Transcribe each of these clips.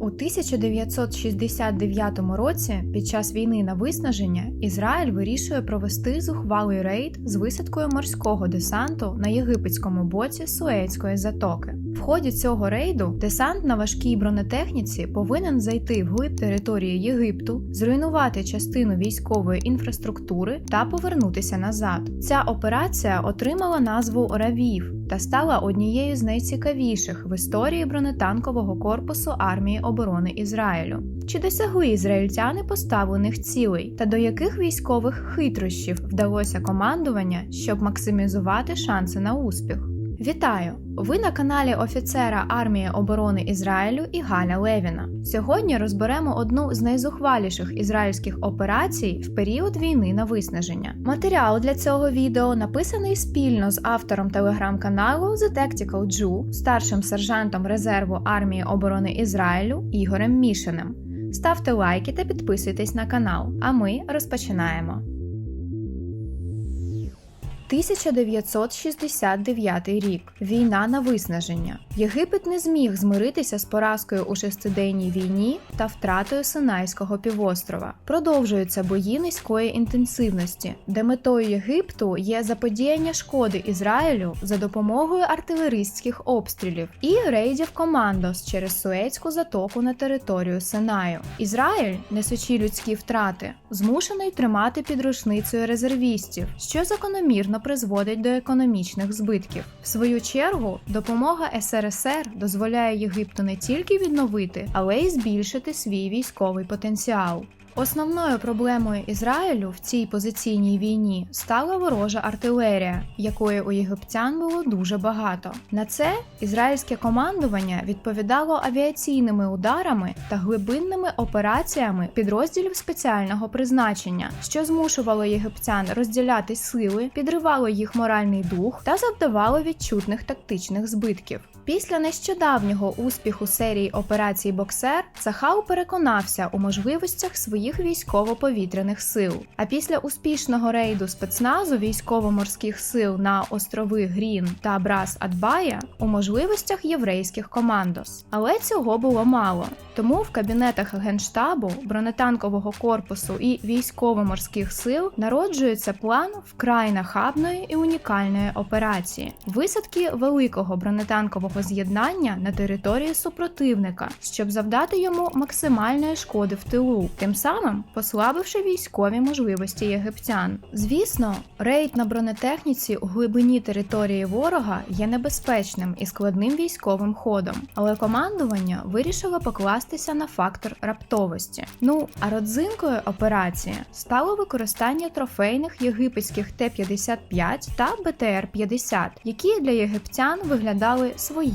У 1969 році, під час війни на виснаження, Ізраїль вирішує провести зухвалий рейд з висадкою морського десанту на єгипетському боці Суецької затоки. В ході цього рейду десант на важкій бронетехніці повинен зайти вглиб території Єгипту, зруйнувати частину військової інфраструктури та повернутися назад. Ця операція отримала назву Равів та стала однією з найцікавіших в історії бронетанкового корпусу армії оборони Ізраїлю. Чи досягли ізраїльтяни поставлених цілей, та до яких військових хитрощів вдалося командування, щоб максимізувати шанси на успіх? Вітаю! Ви на каналі офіцера армії оборони Ізраїлю і Галя Левіна. Сьогодні розберемо одну з найзухваліших ізраїльських операцій в період війни на виснаження. Матеріал для цього відео написаний спільно з автором телеграм-каналу The Tactical Jew, старшим сержантом резерву армії оборони Ізраїлю Ігорем Мішиним. Ставте лайки та підписуйтесь на канал. А ми розпочинаємо. 1969 рік. Війна на виснаження. Єгипет не зміг змиритися з поразкою у шестиденній війні та втратою Синайського півострова. Продовжуються бої низької інтенсивності, де метою Єгипту є заподіяння шкоди Ізраїлю за допомогою артилерійських обстрілів і рейдів командос через Суецьку затоку на територію Синаю. Ізраїль, несучи людські втрати, змушений тримати під рушницею резервістів, що закономірно призводить до економічних збитків. В свою чергу, допомога СРСР дозволяє Єгипту не тільки відновити, але й збільшити свій військовий потенціал. Основною проблемою Ізраїлю в цій позиційній війні стала ворожа артилерія, якої у єгиптян було дуже багато. На це ізраїльське командування відповідало авіаційними ударами та глибинними операціями підрозділів спеціального призначення, що змушувало єгиптян розділяти сили, підривало їх моральний дух та завдавало відчутних тактичних збитків. Після нещодавнього успіху серії операцій Боксер Цахау переконався у можливостях своїх військово-повітряних сил. А після успішного рейду спецназу військово-морських сил на острови Грін та Брас Адбая у можливостях єврейських командос. Але цього було мало. Тому в кабінетах генштабу, бронетанкового корпусу і військово-морських сил народжується план вкрай нахабної і унікальної операції висадки великого бронетанкового з'єднання на території супротивника, щоб завдати йому максимальної шкоди в тилу, тим самим послабивши військові можливості єгиптян. Звісно, рейд на бронетехніці у глибині території ворога є небезпечним і складним військовим ходом, але командування вирішило покластися на фактор раптовості. Ну а родзинкою операції стало використання трофейних єгипетських Т-55 та БТР-50, які для єгиптян виглядали своїми.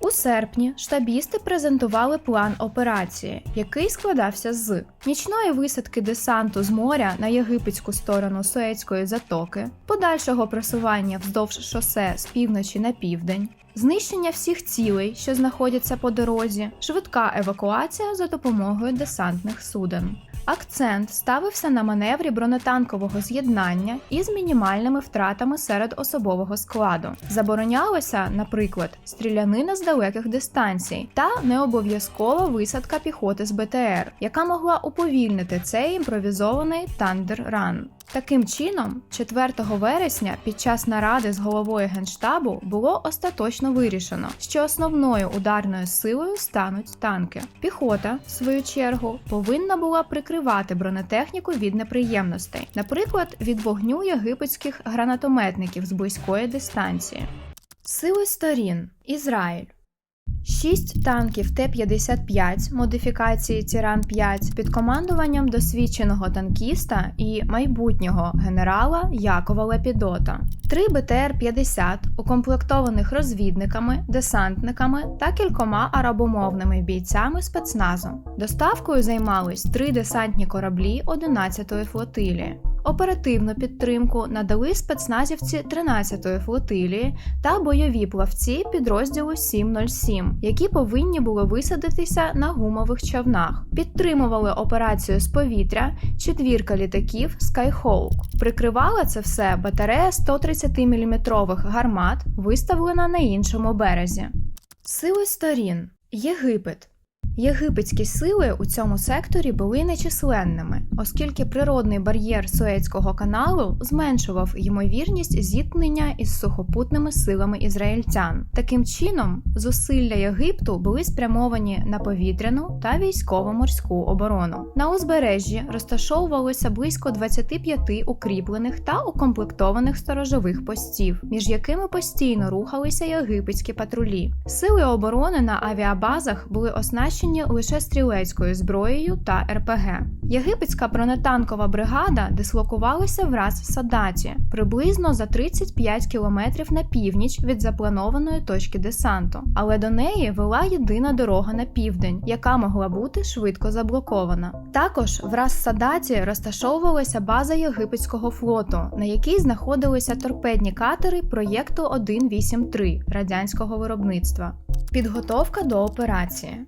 У серпні штабісти презентували план операції, який складався з нічної висадки десанту з моря на єгипетську сторону Суецької затоки, подальшого просування вздовж шосе з півночі на південь. Знищення всіх цілей, що знаходяться по дорозі, швидка евакуація за допомогою десантних суден. Акцент ставився на маневрі бронетанкового з'єднання із мінімальними втратами серед особового складу. Заборонялося, наприклад, стрілянина з далеких дистанцій та не обов'язкова висадка піхоти з БТР, яка могла уповільнити цей імпровізований тандер-ран. Таким чином, 4 вересня під час наради з головою генштабу було остаточно вирішено, що основною ударною силою стануть танки. Піхота, в свою чергу, повинна була прикривати бронетехніку від неприємностей, наприклад, від вогню єгипетських гранатометників з близької дистанції. Сили сторін Ізраїль. Шість танків Т-55 модифікації Тіран 5 під командуванням досвідченого танкіста і майбутнього генерала Якова Лепідота, три БТР-50, укомплектованих розвідниками, десантниками та кількома арабомовними бійцями спецназу. Доставкою займались три десантні кораблі 11-ї флотилії. Оперативну підтримку надали спецназівці 13-ї флотилії та бойові плавці підрозділу 707, які повинні були висадитися на гумових човнах. Підтримували операцію з повітря четвірка літаків Skyhawk. Прикривала це все батарея 130-мм гармат, виставлена на іншому березі. Сили сторін Єгипет. Єгипетські сили у цьому секторі були нечисленними, оскільки природний бар'єр Суецького каналу зменшував ймовірність зіткнення із сухопутними силами ізраїльтян. Таким чином, зусилля Єгипту були спрямовані на повітряну та військово-морську оборону. На узбережжі розташовувалося близько 25 укріплених та укомплектованих сторожових постів, між якими постійно рухалися єгипетські патрулі. Сили оборони на авіабазах були оснащені лише стрілецькою зброєю та РПГ. Єгипетська бронетанкова бригада дислокувалася в Рас Садаті приблизно за 35 кілометрів на північ від запланованої точки десанту, але до неї вела єдина дорога на південь, яка могла бути швидко заблокована. Також в Рас Садаті розташовувалася база єгипетського флоту, на якій знаходилися торпедні катери проєкту 183 радянського виробництва. Підготовка до операції.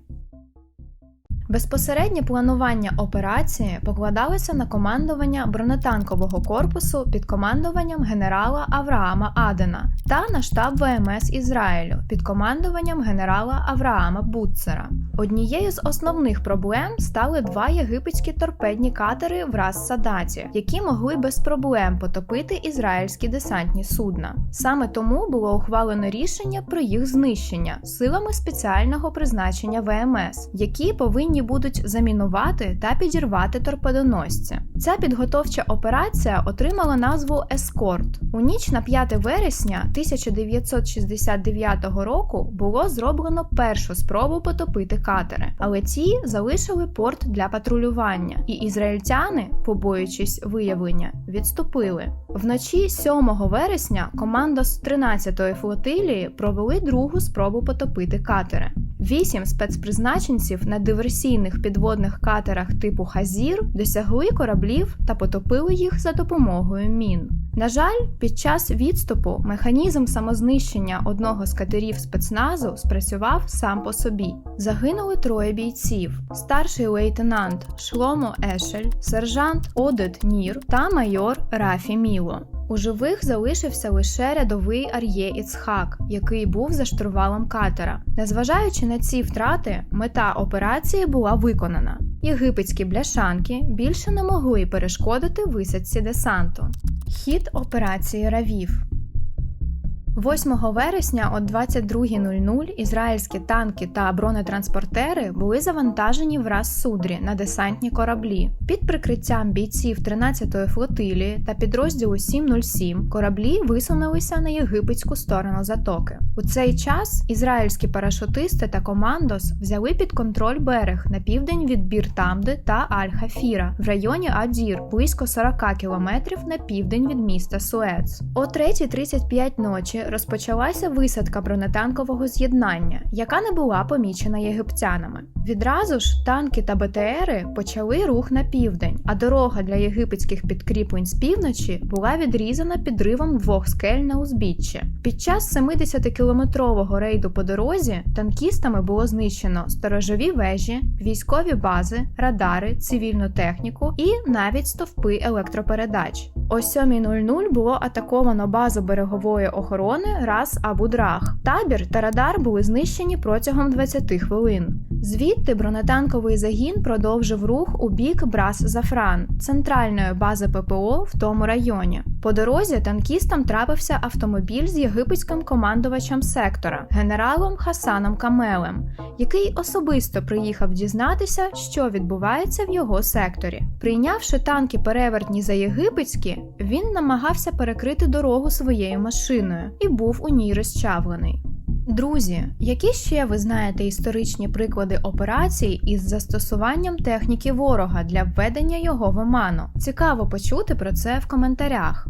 Безпосереднє планування операції покладалося на командування бронетанкового корпусу під командуванням генерала Авраама Адена та на штаб ВМС Ізраїлю під командуванням генерала Авраама Буцера. Однією з основних проблем стали два єгипетські торпедні катери в Рас Садаті, які могли без проблем потопити ізраїльські десантні судна. Саме тому було ухвалено рішення про їх знищення силами спеціального призначення ВМС, які повинні будуть замінувати та підірвати торпедоносці. Ця підготовча операція отримала назву Ескорт. У ніч на 5 вересня 1969 року було зроблено першу спробу потопити катери, але ті залишили порт для патрулювання, і ізраїльтяни, побоюючись виявлення, відступили. Вночі 7 вересня команда з 13-ї флотилії провели другу спробу потопити катери. Вісім спецпризначенців на диверсійних підводних катерах типу Хазір досягли кораблів та потопили їх за допомогою мін. На жаль, під час відступу механізм самознищення одного з катерів спецназу спрацював сам по собі. Загинули троє бійців: старший лейтенант Шломо Ешель, сержант Одет Нір та майор Рафі Міло. У живих залишився лише рядовий Ар'є Іцхак, який був за штурвалом катера. Незважаючи на ці втрати, мета операції була виконана. Єгипетські бляшанки більше не могли перешкодити висадці десанту. Хід операції Равів 8 вересня о 22.00 ізраїльські танки та бронетранспортери були завантажені в Рас-Судрі на десантні кораблі. Під прикриттям бійців 13-ї флотилії та підрозділу 707 кораблі висунулися на єгипетську сторону затоки. У цей час ізраїльські парашутисти та командос взяли під контроль берег на південь від Бір-Тамди та Аль-Хафіра в районі Адір, близько 40 кілометрів на південь від міста Суец. О 3.35 ночі розпочалася висадка бронетанкового з'єднання, яка не була помічена єгиптянами. Відразу ж танки та БТРи почали рух на південь, а дорога для єгипетських підкріплень з півночі була відрізана підривом двох скель на узбіччі. Під час 70-кілометрового рейду по дорозі танкістами було знищено сторожові вежі, військові бази, радари, цивільну техніку і навіть стовпи електропередач. О 7.00 було атаковано базу берегової охорони Рас Абудрах. Табір та радар були знищені протягом 20 хвилин. Звідти бронетанковий загін продовжив рух у бік Брас Зафран, центральної бази ППО в тому районі. По дорозі танкістам трапився автомобіль з єгипетським командувачем сектора, генералом Хасаном Камелем, який особисто приїхав дізнатися, що відбувається в його секторі. Прийнявши танки перевертні за єгипетські, він намагався перекрити дорогу своєю машиною і був у ній розчавлений. Друзі, які ще ви знаєте історичні приклади операцій із застосуванням техніки ворога для введення його в оману? Цікаво почути про це в коментарях.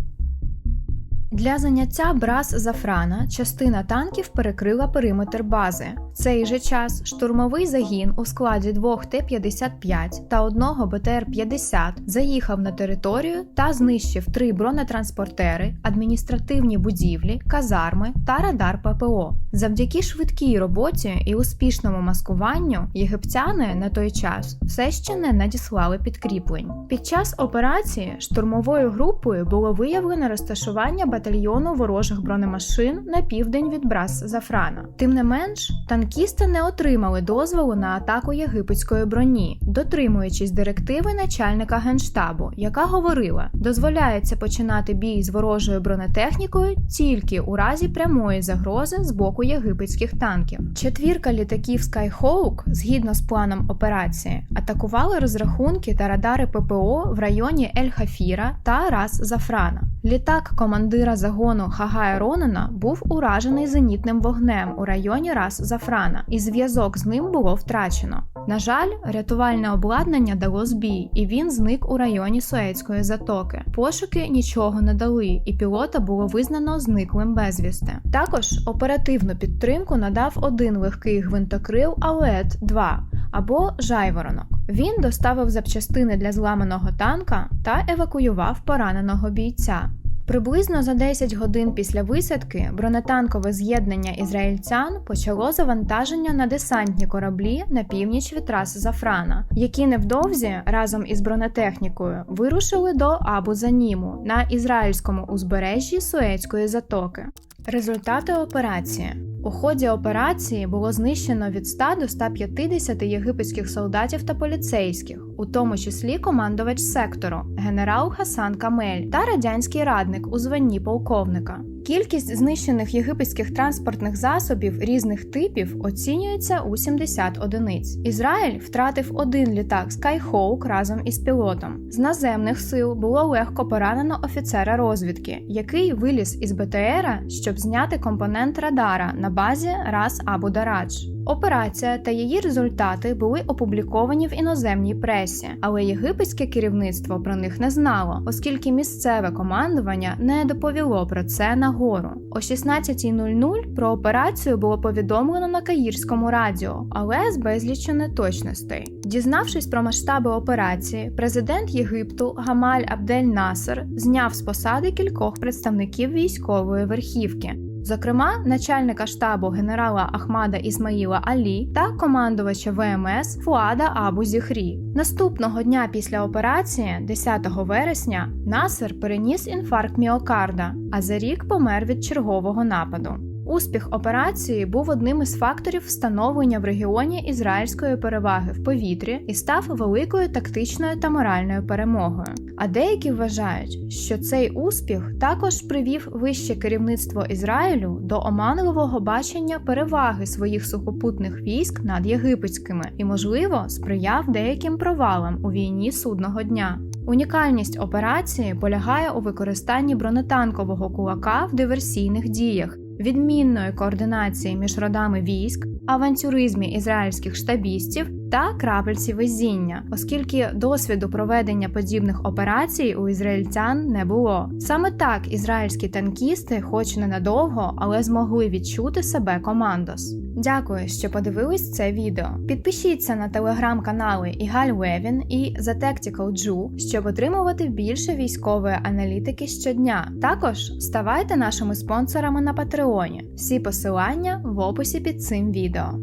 Для заняття Брас Зафрана частина танків перекрила периметр бази. В цей же час штурмовий загін у складі двох Т-55 та одного БТР-50 заїхав на територію та знищив три бронетранспортери, адміністративні будівлі, казарми та радар ППО. Завдяки швидкій роботі і успішному маскуванню єгиптяни на той час все ще не надіслали підкріплень. Під час операції штурмовою групою було виявлено розташування батальйону батальйону ворожих бронемашин на південь від Брас Зафрана. Тим не менш, танкісти не отримали дозволу на атаку єгипетської броні, дотримуючись директиви начальника генштабу, яка говорила, дозволяється починати бій з ворожою бронетехнікою тільки у разі прямої загрози з боку єгипетських танків. Четвірка літаків Skyhawk, згідно з планом операції, атакували розрахунки та радари ППО в районі Ель-Хафіра та Рас Зафрана. Літак командира загону Хагая Ронана був уражений зенітним вогнем у районі Рас Зафрана, і зв'язок з ним було втрачено. На жаль, рятувальне обладнання дало збій, і він зник у районі Суецької затоки. Пошуки нічого не дали, і пілота було визнано зниклим безвісти. Також оперативну підтримку надав один легкий гвинтокрил Алет 2 або Жайворонок. Він доставив запчастини для зламаного танка та евакуював пораненого бійця. Приблизно за 10 годин після висадки бронетанкове з'єднання ізраїльцян почало завантаження на десантні кораблі на північ від трас Зафрана, які невдовзі разом із бронетехнікою вирушили до Абу Заніму на ізраїльському узбережжі Суецької затоки. Результати операції у ході операції було знищено від 100 до 150 єгипетських солдатів та поліцейських, у тому числі командувач сектору, генерал Хасан Камель та радянський радник у званні полковника. Кількість знищених єгипетських транспортних засобів різних типів оцінюється у 70 одиниць. Ізраїль втратив один літак Skyhawk разом із пілотом. З наземних сил було легко поранено офіцера розвідки, який виліз із БТРа, щоб зняти компонент радара на базі Рас Абу Дарадж. Операція та її результати були опубліковані в іноземній пресі, але єгипетське керівництво про них не знало, оскільки місцеве командування не доповіло про це нагору. О 16.00 про операцію було повідомлено на Каїрському радіо, але з безліччю неточностей. Дізнавшись про масштаби операції, президент Єгипту Гамаль Абдель Насер зняв з посади кількох представників військової верхівки. Зокрема, начальника штабу генерала Ахмада Ісмаїла Алі та командувача ВМС Фуада Абу Зіхрі. Наступного дня після операції, 10 вересня, Насер переніс інфаркт міокарда, а за рік помер від чергового нападу. Успіх операції був одним із факторів встановлення в регіоні ізраїльської переваги в повітрі і став великою тактичною та моральною перемогою. А деякі вважають, що цей успіх також привів вище керівництво Ізраїлю до оманливого бачення переваги своїх сухопутних військ над єгипетськими і, можливо, сприяв деяким провалам у війні судного дня. Унікальність операції полягає у використанні бронетанкового кулака в диверсійних діях відмінної координації між родами військ, авантюризмі ізраїльських штабістів та крапельці везіння, оскільки досвіду проведення подібних операцій у ізраїльтян не було. Саме так ізраїльські танкісти, хоч ненадовго, але змогли відчути себе командос. Дякую, що подивились це відео. Підпишіться на телеграм-канали Ігаль Левін і The Tactical Jew, щоб отримувати більше військової аналітики щодня. Також ставайте нашими спонсорами на Патреоні. Всі посилання в описі під цим відео.